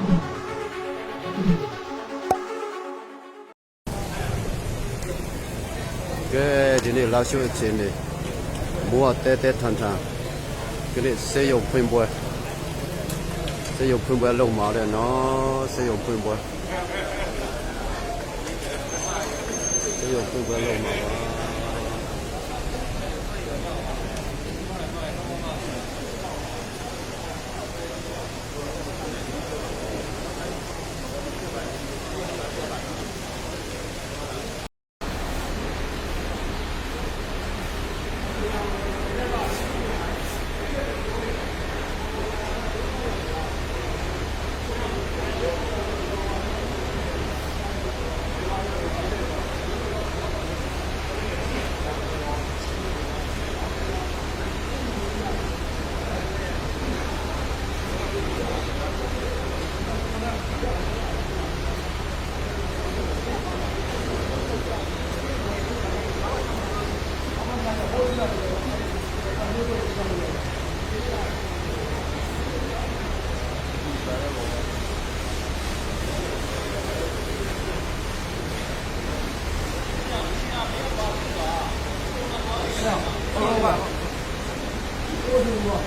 ကဲဒီနေ့လာရှိုးအချင်းနေမိုးကတဲတဲထန်ထန်ကလေးဆေးရုံဖွင့်ပွဲဆေးရုံဖွင့်ပွဲလုံးမာတယ်နော်ဆေးရုံဖွင့်ပွဲဆေးရုံဖွင့်ပွဲလုံးမာပါ 老板，好好好，